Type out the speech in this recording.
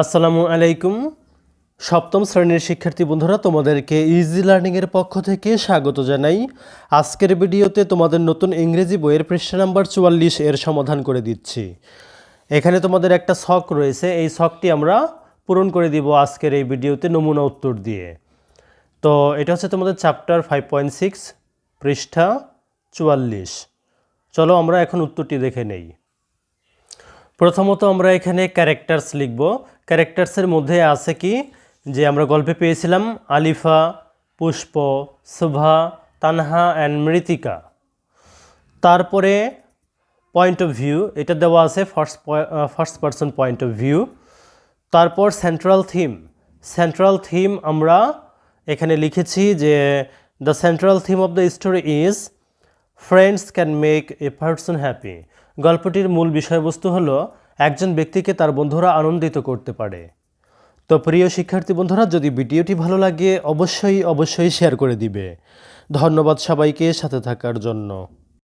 আসসালামু আলাইকুম। সপ্তম শ্রেণির শিক্ষার্থী বন্ধুরা, তোমাদেরকে ইজি লার্নিংয়ের পক্ষ থেকে স্বাগত জানাই। আজকের ভিডিওতে তোমাদের নতুন ইংরেজি বইয়ের পৃষ্ঠা নাম্বার চুয়াল্লিশ এর সমাধান করে দিচ্ছি। এখানে তোমাদের একটা শখ রয়েছে, এই শখটি আমরা পূরণ করে দিব আজকের এই ভিডিওতে নমুনা উত্তর দিয়ে। তো এটা হচ্ছে তোমাদের চ্যাপ্টার ফাইভ পয়েন্ট সিক্স পৃষ্ঠা চুয়াল্লিশ। চলো আমরা এখন উত্তরটি দেখে নেই। প্রথমত আমরা এখানে ক্যারেক্টার্স লিখব। ক্যারেক্টার্সের মধ্যে আছে কি? যে আমরা গল্পে পেয়েছিলাম, আলিফা, পুষ্প, শুভা, তানহা অ্যান্ড মৃতিকা। তারপরে পয়েন্ট অফ ভিউ এটা দেওয়া আছে first first person point of view তারপর সেন্ট্রাল থিম সেন্ট্রাল থিম আমরা এখানে লিখেছি যে the central theme of the story is friends can make a person happy গল্পটির মূল বিষয়বস্তু হল, একজন ব্যক্তিকে তার বন্ধুরা আনন্দিত করতে পারে। তো প্রিয় শিক্ষার্থী বন্ধুরা, যদি ভিডিওটি ভালো লাগে, অবশ্যই অবশ্যই শেয়ার করে দিবে। ধন্যবাদ সবাইকে সাথে থাকার জন্য।